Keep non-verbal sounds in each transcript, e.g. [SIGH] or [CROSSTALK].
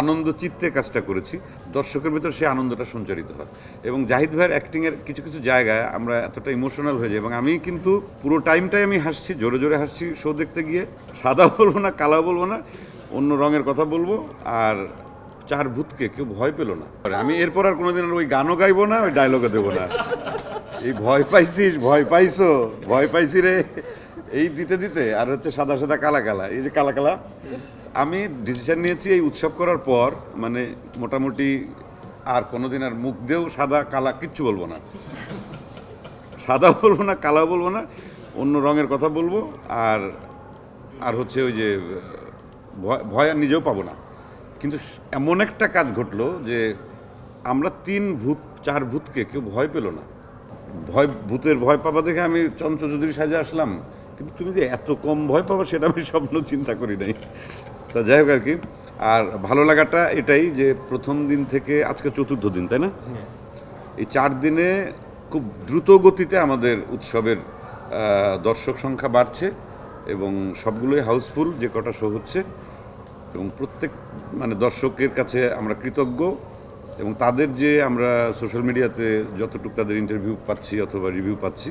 আনন্দ চিত্তে কাজটা করেছি, দর্শকের ভিতর সেই আনন্দটা সঞ্চারিত হয়। এবং জাহিদ ভাইয়ের অ্যাক্টিংয়ের কিছু কিছু জায়গায় আমরা এতটা ইমোশনাল হয়ে যাই এবং আমি কিন্তু পুরো টাইমটাই আমি হাসছি, জোরে জোরে হাসছি শো দেখতে গিয়ে। সাদা বলব না, কালা বলব না, অন্য রঙের কথা বলব আর চার ভূতকে কেউ ভয় পেল না। আমি এরপর আর কোনোদিন ওই গানও গাইবো না, ওই ডায়লগও দেবো না। এই ভয় পাইছিস, ভয় পাইছো, ভয় পাইছি রে। এই দিতে দিতে, আর হচ্ছে সাদা সাদা কালা কালা, এই যে কালা কালা আমি ডিসিশন নিয়েছি এই উৎসব করার পর মানে মোটামুটি আর কোনোদিন আর মুখ দিয়েও সাদা, কালা কিচ্ছু বলব না। সাদা বলব না, কালা বলব না, অন্য রঙের কথা বলব, আর আর হচ্ছে ওই যে, ভয় আর নিজেও পাবো না। কিন্তু এমন একটা কাজ ঘটলো যে আমরা তিন ভূত, চার ভূতকে কেউ ভয় পেল না। ভয়, ভূতের ভয় পাবা দেখে আমি চন্দ্র চৌধুরী সাজে আসলাম। কিন্তু তুমি যে এত কম ভয় পাবা, সেটা আমি স্বপ্ন চিন্তা করি নাই। তা যাই হোক আর কি। আর ভালো লাগাটা এটাই যে প্রথম দিন থেকে আজকে চতুর্থ দিন তাই না? এই চার দিনে খুব দ্রুত গতিতে আমাদের উৎসবের দর্শক সংখ্যা বাড়ছে এবং সবগুলোই হাউসফুল যে কটা শো হচ্ছে। এবং প্রত্যেক মানে দর্শকের কাছে আমরা কৃতজ্ঞ এবং তাদের যে আমরা সোশ্যাল মিডিয়াতে যতটুকু তাদের ইন্টারভিউ পাচ্ছি অথবা রিভিউ পাচ্ছি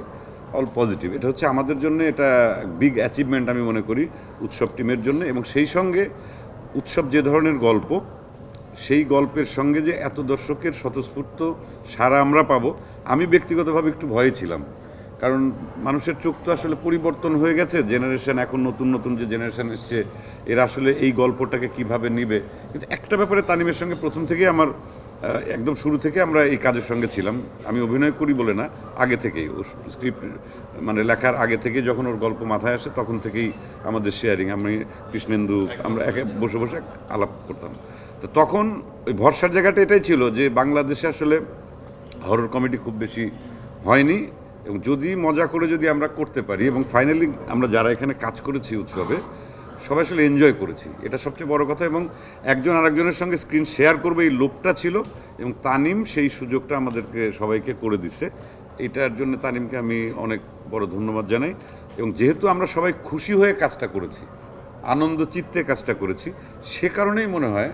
অল পজিটিভ এটা হচ্ছে আমাদের জন্য এটা বিগ অ্যাচিভমেন্ট আমি মনে করি, উৎসব টিমের জন্য এবং সেই সঙ্গে উৎসব যে ধরনের গল্প, সেই গল্পের সঙ্গে যে এত দর্শকের স্বতঃস্ফূর্ত সারা আমরা পাবো, আমি ব্যক্তিগতভাবে একটু ভয়ে ছিলাম। কারণ মানুষের চোখ তো আসলে পরিবর্তন হয়ে গেছে জেনারেশন এখন নতুন নতুন যে জেনারেশন এসছে, এরা আসলে এই গল্পটাকে কীভাবে নিবে? কিন্তু একটা ব্যাপারে তানিমের সঙ্গে প্রথম থেকেই আমার একদম শুরু থেকে আমরা এই কাজের সঙ্গে ছিলাম। আমি অভিনয় করি বলে না, আগে থেকেই। ও স্ক্রিপ্ট মানে লেখার আগে থেকে যখন ওর গল্প মাথায় আসে, তখন থেকেই আমাদের শেয়ারিং আমি, কৃষ্ণেন্দু, আমরা একে বসে বসে আলাপ করতাম। তো তখন ওই ভরসার জায়গাটা এটাই ছিল যে বাংলাদেশে আসলে হরর কমেডি খুব বেশি হয়নি এবং যদি মজা করে যদি আমরা করতে পারি এবং ফাইনালি আমরা যারা এখানে কাজ করেছি উৎসবে সবাই আসলে এনজয় করেছি। এটা সবচেয়ে বড় কথা এবং একজন আরেকজনের সঙ্গে স্ক্রিন শেয়ার করবে এই লোভটা ছিল এবং তানিম সেই সুযোগটা আমাদেরকে সবাইকে করে দিচ্ছে এটার জন্য তানিমকে আমি অনেক বড় ধন্যবাদ জানাই এবং যেহেতু আমরা সবাই খুশি হয়ে কাজটা করেছি, আনন্দ চিত্তে কাজটা করেছি, সে কারণেই মনে হয়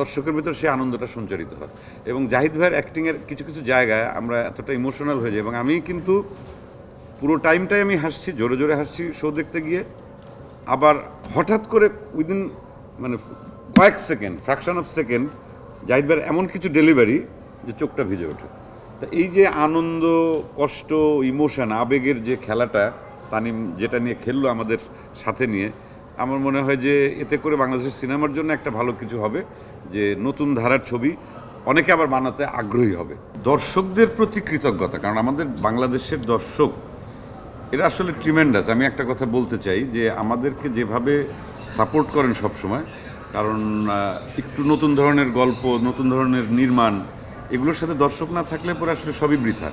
দর্শকের ভিতর সেই আনন্দটা সঞ্চারিত হয়। এবং জাহিদ ভাইয়ের অ্যাক্টিংয়ের কিছু কিছু জায়গায় আমরা এতটা ইমোশনাল হয়ে যাই এবং আমি কিন্তু পুরো টাইমটাই আমি হাসছি, জোরে জোরে হাসছি শো দেখতে গিয়ে। আবার হঠাৎ করে উইদিন মানে কয়েক second fraction of second Zahid ভাইয়ের এমন কিছু ডেলিভারি যে চোখটা ভিজে ওঠে। তা এই যে আনন্দ, কষ্ট ইমোশন আবেগের যে খেলাটা, তানিম যেটা নিয়ে খেললো আমাদের সাথে নিয়ে, আমার মনে হয় যে এতে করে বাংলাদেশের সিনেমার জন্য একটা ভালো কিছু হবে, যে নতুন ধারার ছবি অনেকে আবার বানাতে আগ্রহী হবে। দর্শকদের প্রতি কৃতজ্ঞতা, কারণ আমাদের বাংলাদেশের দর্শক এটা আসলে ট্রিমেন্ডাস আমি একটা কথা বলতে চাই যে আমাদেরকে যেভাবে সাপোর্ট করেন সব সময় কারণ একটু নতুন ধরনের গল্প, নতুন ধরনের নির্মাণ, এগুলোর সাথে দর্শক না থাকলে পরে আসলে সবই বৃথা।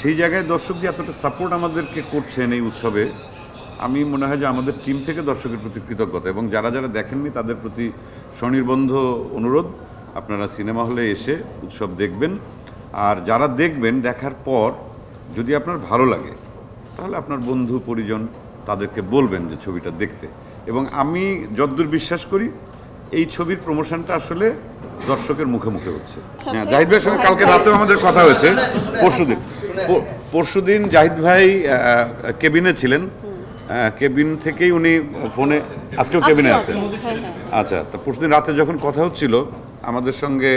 সেই জায়গায় দর্শক যে এতটা সাপোর্ট আমাদেরকে করছেন এই উৎসবে, আমি মনে হয় যে আমাদের টিম থেকে দর্শকের প্রতি কৃতজ্ঞতা এবং যারা যারা দেখেননি তাদের প্রতি স্বনির্বন্ধ অনুরোধ, আপনারা সিনেমা হলে এসে উৎসব দেখবেন। আর যারা দেখবেন, দেখার পর যদি আপনার ভালো লাগে তাহলে আপনার বন্ধু পরিজন তাদেরকে বলবেন যে ছবিটা দেখতে। এবং আমি যদ্দূর বিশ্বাস করি এই ছবির প্রমোশনটা আসলে দর্শকের মুখে মুখে হচ্ছে। হ্যাঁ জাহিদ ভাইয়ের সঙ্গে কালকে রাতেও আমাদের কথা হয়েছে। পরশুদিন। পরশুদিন জাহিদ ভাই কেবিনে ছিলেন। কেবিন থেকেই উনি ফোনে আজকেও কেবিনে আছেন। আছে, হ্যাঁ, হ্যাঁ। আচ্ছা তা পরশুদিন রাতে যখন কথা হচ্ছিল আমাদের সঙ্গে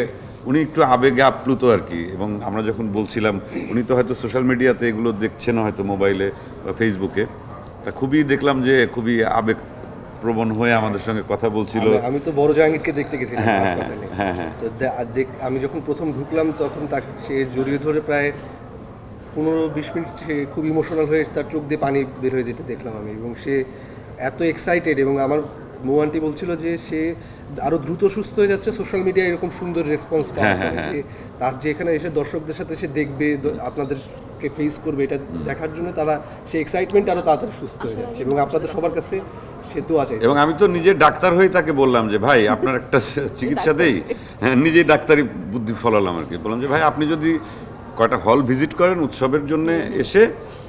উনি একটু আবেগে আপ্লুত আর কি এবং আমরা যখন বলছিলাম উনি তো হয়তো সোশ্যাল মিডিয়াতে এগুলো দেখছেন হয়তো মোবাইলে বা ফেসবুকে তা খুবই দেখলাম যে খুবই আবেগ প্রবণ হয়ে আমাদের সঙ্গে কথা বলছিল আমি- তো বড় জাহাঙ্গীরকে দেখতে গেছিলাম হ্যাঁ, হ্যাঁ, হ্যাঁ। তো আমি যখন প্রথম ঢুকলাম তখন তাকে সে জড়িয়ে ধরে প্রায় পনেরো বিশ মিনিট সে খুব ইমোশনাল হয়ে তার চোখ দিয়ে পানি বের হয়ে যেতে দেখলাম আমি এবং সে এত এক্সাইটেড এবং আমার মৌয়ানটি বলছিল যে সে আরও দ্রুত সুস্থ হয়ে যাচ্ছে সোশ্যাল মিডিয়ায় এরকম সুন্দর রেসপন্স পাওয়া হ্যাঁ, হ্যাঁ, যে তার যে এখানে এসে দর্শকদের সাথে সে দেখবে দ- আপনাদেরকে ফেস করবে এটা দেখার জন্য তারা সে এক্সাইটমেন্ট আরও তাড়াতাড়ি সুস্থ হয়ে যাচ্ছে এবং আপনাদের সবার কাছে সে দোয়া চাইছে। এবং আমি তো নিজে ডাক্তার হয়ে তাকে বললাম যে ভাই আপনার একটা [LAUGHS] চিকিৎসা দেই। হ্যাঁ নিজেই ডাক্তারি বুদ্ধি ফলালাম আর কি। বললাম যে ভাই আপনি যদি কয়টা হল ভিজিট করেন উৎসবের জন্য এসে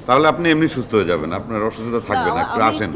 তাহলে আপনি এমনি সুস্থ হয়ে যাবেন আপনার অসুস্থতা থাকবে না একটু আসেন।